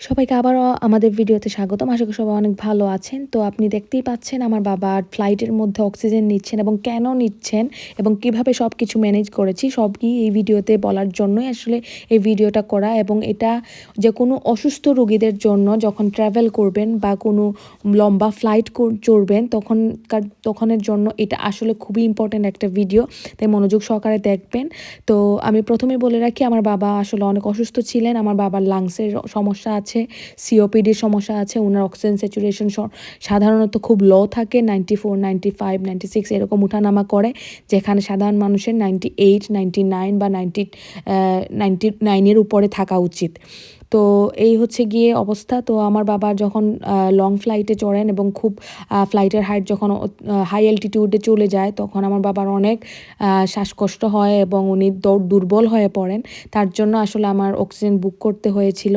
সবাইকে আবারও আমাদের ভিডিওতে স্বাগতম। আশা করি সবাই অনেক ভালো আছেন। তো আপনি দেখতেই পাচ্ছেন আমার বাবা ফ্লাইটের মধ্যে অক্সিজেন নিচ্ছেন এবং কেন নিচ্ছেন এবং কীভাবে সব কিছু ম্যানেজ করেছি, সবই এই ভিডিওতে বলার জন্যই আসলে এই ভিডিওটা করা এবং এটা যে কোনো অসুস্থ রোগীদের জন্য যখন ট্রাভেল করবেন বা কোনো লম্বা ফ্লাইট চড়বেন তখনকার তখনের জন্য এটা আসলে খুবই ইম্পর্ট্যান্ট একটা ভিডিও তাই মনোযোগ সহকারে দেখবেন। তো আমি প্রথমে বলে রাখি, আমার বাবা আসলে অনেক অসুস্থ ছিলেন। আমার বাবার লাংসের সমস্যা আছে সিওপিডির সমস্যা আছে ওনার অক্সিজেন স্যাচুরেশন সাধারণত খুব লো থাকে ninety four ninety five ninety six এরকম উঠানামা করে, যেখানে সাধারণ মানুষের নাইনটি এইট নাইনটি নাইন বা নাইনটি নাইনটি নাইনের উপরে থাকা উচিত। তো এই হচ্ছে গিয়ে অবস্থা। তো আমার বাবা যখন লং ফ্লাইটে চড়েন এবং খুব ফ্লাইটের হাইট যখন হাই অ্যালটিটিউডে চলে যায়, তখন আমার বাবার অনেক শ্বাসকষ্ট হয় এবং উনি দৌড় দুর্বল হয়ে পড়েন। তার জন্য আসলে আমার অক্সিজেন বুক করতে হয়েছিল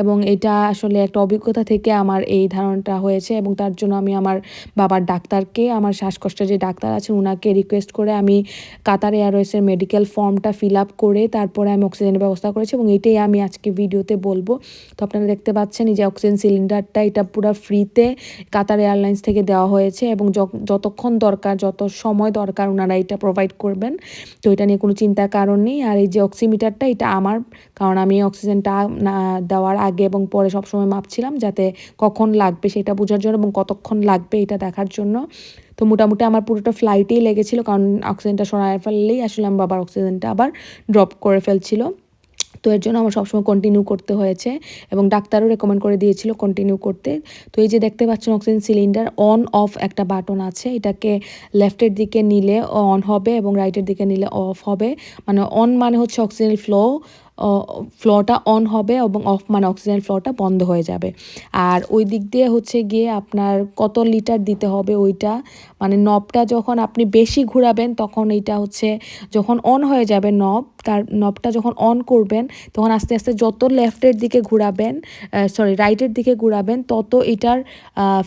এবং এটা আসলে একটা অভিজ্ঞতা থেকে আমার এই ধারণাটা হয়েছে এবং তার জন্য আমি আমার বাবার ডাক্তারকে, আমার শ্বাসকষ্টের যে ডাক্তার আছেন ওনাকে রিকোয়েস্ট করে আমি কাতার এয়ারওয়েজের মেডিকেল ফর্মটা ফিল আপ করে তারপরে আমি অক্সিজেনের ব্যবস্থা করেছি এবং এটাই আমি আজকে ভিডিওতে বলব। তো আপনারা দেখতে পাচ্ছেন এই যে অক্সিজেন সিলিন্ডারটা এটা পুরো ফ্রিতে কাতার এয়ারলাইন্স থেকে দেওয়া হয়েছে এবং যতক্ষণ দরকার, যত সময় দরকার ওনারা এটা প্রোভাইড করবেন। তো এটা নিয়ে কোনো চিন্তার কারণ নেই। আর এই যে অক্সিমিটারটা এটা আমার, কারণ আমি অক্সিজেনটা না দেওয়ার আগে এবং পরে সবসময় মাপছিলাম যাতে কখন লাগবে সেটা বোঝার জন্য এবং কতক্ষণ লাগবে এটা দেখার জন্য। তো মোটামুটি আমার পুরোটা ফ্লাইটেই লেগেছিল, কারণ অক্সিজেনটা সরাই ফেললেই আসলে আমার বাবার অক্সিজেনটা আবার ড্রপ করে ফেলছিল। এর জন্য আমার সবসময় কন্টিনিউ করতে হয়েছে এবং ডাক্তারও রেকমেন্ড করে দিয়েছিল কন্টিনিউ করতে। তো এই যে দেখতে পাচ্ছেন অক্সিজেন সিলিন্ডার অন অফ একটা বাটন আছে। এটাকে লেফটের দিকে নিলে অন হবে এবং রাইটের দিকে নিলে অফ হবে। মানে অন মানে হচ্ছে অক্সিজেন ফ্লো ফ্লোটা অন হবে এবং অফ মানে অক্সিজেন ফ্লোটা বন্ধ হয়ে যাবে। আর ওই দিক দিয়ে হচ্ছে গিয়ে আপনার কত লিটার দিতে হবে ওইটা মানে নবটা যখন আপনি বেশি ঘুরাবেন, তখন এইটা হচ্ছে যখন অন হয়ে যাবে নব তার নবটা যখন অন করবেন, তখন আস্তে আস্তে যত লেফটের দিকে ঘুরাবেন সরি রাইটের দিকে ঘুরাবেন, তত এটার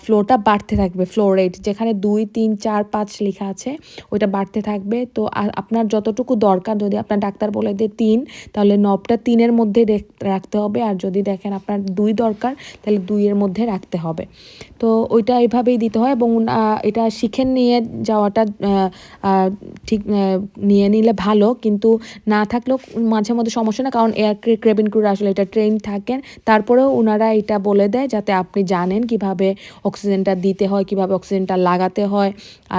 ফ্লোটা বাড়তে থাকবে ফ্লো রেট যেখানে দুই, তিন, চার, পাঁচ লেখা আছে, ওইটা বাড়তে থাকবে। তো আপনার যতটুকু দরকার, যদি আপনার ডাক্তার বলে দেয় তিন, তাহলে নবটা তিনের মধ্যে রাখতে হবে আর যদি দেখেন আপনার দুই দরকার, তাহলে দুইয়ের মধ্যে রাখতে হবে। তো ওইটা এইভাবেই দিতে হয় এবং এটা শিখে নিয়ে যাওয়াটা ঠিক নিয়ে নিলে ভালো। কিন্তু না থাকলেও মাঝে মধ্যে সমস্যা না, কারণ এয়ার ক্রেবিন ক্রুর আসলে এটা ট্রেন থাকেন। তারপরেও ওনারা এটা বলে দেয় যাতে আপনি জানেন কীভাবে অক্সিজেনটা দিতে হয়, কীভাবে অক্সিজেনটা লাগাতে হয়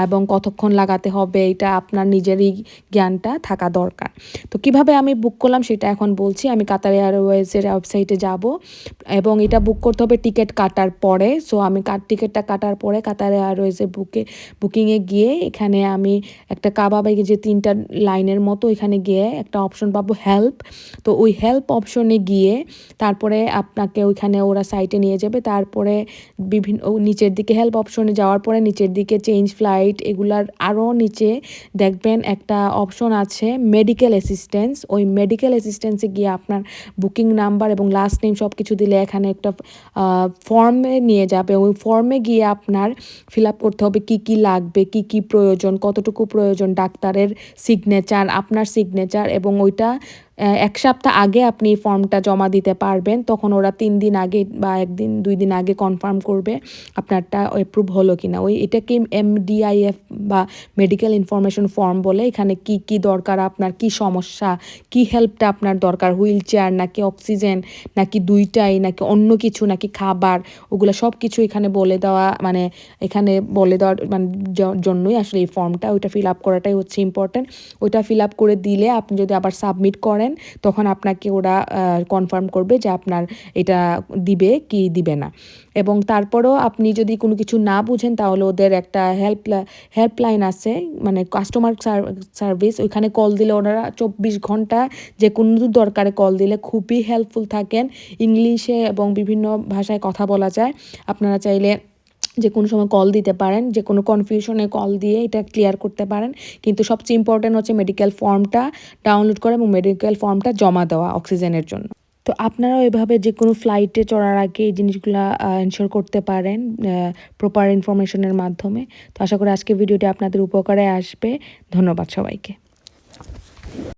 এবং কতক্ষণ লাগাতে হবে। এটা আপনার নিজেরই জ্ঞানটা থাকা দরকার। তো কীভাবে আমি বুক করলাম সেটা এখন বলছি, আমি কাতার এয়ারওয়েজের ওয়েবসাইটে যাব। এবং এটা বুক করতে হবে টিকিট কাটার পরে। সো আমি টিকিটটা কাটার পরে কাতার এয়ারওয়েজের বুকে বুকিংয়ে গিয়ে এখানে আমি একটা কাবাবে যে তিনটা লাইনের মতো এখানে গিয়ে একটা অপশন পাবো হেল্প তো ওই হেল্প অপশনে গিয়ে তারপরে আপনাকে ওইখানে ওরা সাইটে নিয়ে যাবে। তারপরে বিভিন্ন নিচের দিকে হেল্প অপশনে যাওয়ার পরে নিচের দিকে চেঞ্জ ফ্লাইট এগুলার আরও নিচে দেখবেন একটা অপশন আছে মেডিকেল অ্যাসিস্ট্যান্স ওই মেডিকেল অ্যাসিস্ট্যান্সে গিয়ে আপনার বুকিং নাম্বার এবং লাস্ট নেম সব কিছু দিলে এখানে একটা ফর্মে নিয়ে যাবে। ওই ফর্মে গিয়ে আপনার ফিল আপ করতে হবে কি কি লাগবে, কি কি প্রয়োজন, কতটুকু প্রয়োজন, ডাক্তারের সিগনেচার আপনার সিগনেচার এবং ওইটা এক সপ্তাহ আগে আপনি ফর্মটা জমা দিতে পারবেন, তখন ওরা তিন দিন আগে বা একদিন, দুই দিন আগে কনফার্ম করবে আপনারটা অ্যাপ্রুভ হলো কি না ওই এটাকে এমডিআইএফ বা মেডিকেল ইনফরমেশন ফর্ম বলে, এখানে কি কি দরকার আপনার, কি সমস্যা, কি হেল্পটা আপনার দরকার? হুইল চেয়ার নাকি অক্সিজেন নাকি দুইটাই, নাকি অন্য কিছু, নাকি খাবার? ওগুলো সব কিছু এখানে বলে দেওয়া মানে এখানে বলে দেওয়ার মানে জন্যই আসলে এই ফর্মটা ওইটা ফিল আপ করাটাই হচ্ছে ইম্পর্টেন্ট ওইটা ফিল আপ করে দিলে আপনি যদি আবার সাবমিট করেন তখন আপনাকে ওরা কনফার্ম করবে যে আপনার এটা দিবে কি দিবে না। এবং তারপরেও আপনি যদি কোনো কিছু না বুঝেন, তাহলে ওদের একটা হেল্প হেল্পলাইন আছে মানে কাস্টমার সার্ভিস ওইখানে কল দিলে ওনারা চব্বিশ ঘণ্টা যে কোনো দরকারে কল দিলে খুবই হেল্পফুল থাকেন। ইংলিশে এবং বিভিন্ন ভাষায় কথা বলা যায়। আপনারা চাইলে যে কোনো সময় কল দিতে পারেন, যে কোনো কনফিউশনে কল দিয়ে এটা ক্লিয়ার করতে পারেন। কিন্তু সবচেয়ে ইম্পর্টেন্ট হচ্ছে মেডিকেল ফর্মটা ডাউনলোড করা এবং মেডিকেল ফর্মটা জমা দেওয়া অক্সিজেনের জন্য। তো আপনারাও এভাবে যে কোনো ফ্লাইটে চড়ার আগে এই জিনিসগুলো এনশোর করতে পারেন প্রপার ইনফরমেশনের মাধ্যমে। তো আশা করি আজকে ভিডিওটি আপনাদের উপকারে আসবে। ধন্যবাদ সবাইকে।